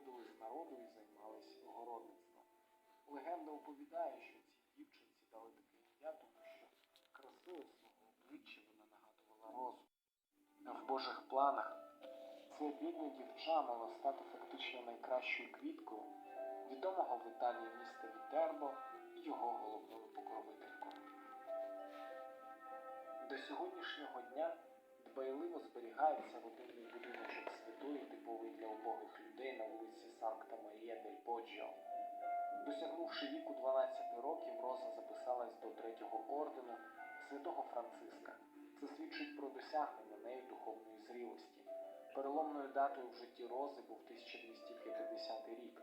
походили з народу і займались огородництвом. Легенда оповідає, що цій дівчинці дали таке ім'я, тому що красою свого обличчя вона нагадувала розу. В Божих планах це бідне дівча мало стати фактично найкращою квіткою відомого в Італії міста Вітербо і його головною покровителькою. До сьогоднішнього дня дбайливо зберігається родинний будиночок святої, убогих людей на вулиці Санкта Марія дель Боджіо. Досягнувши віку 12 років, Роза записалась до третього ордену святого Франциска. Це свідчить про досягнення нею духовної зрілості. Переломною датою в житті Рози був 1250 рік.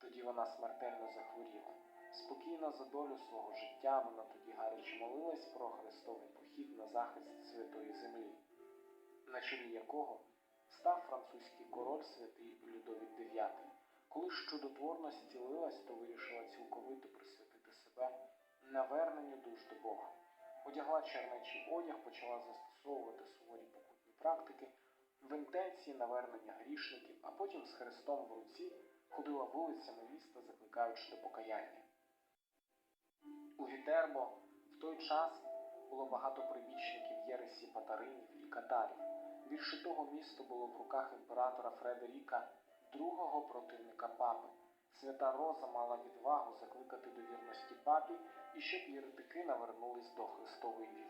Тоді вона смертельно захворіла. Спокійна за долю свого життя, вона тоді гаряче молилась про Христовий похід на захист святої землі, на чолі якого став французький король святий Людовік IX. Коли ж чудотворно зцілилась, то вирішила цілковито присвятити себе наверненню душ до Бога. Одягла чернечий одяг, почала застосовувати суворі покутні практики в інтенції навернення грішників, а потім з хрестом в руці ходила вулицями міста, закликаючи до покаяння. У Вітербо в той час було багато прибічників Єресі Патаринів і Катарів. Більше того, місто було в руках імператора Фредеріка, другого противника папи. Свята Роза мала відвагу закликати до вірності папі і щоб єретики навернулись до Христової вівці.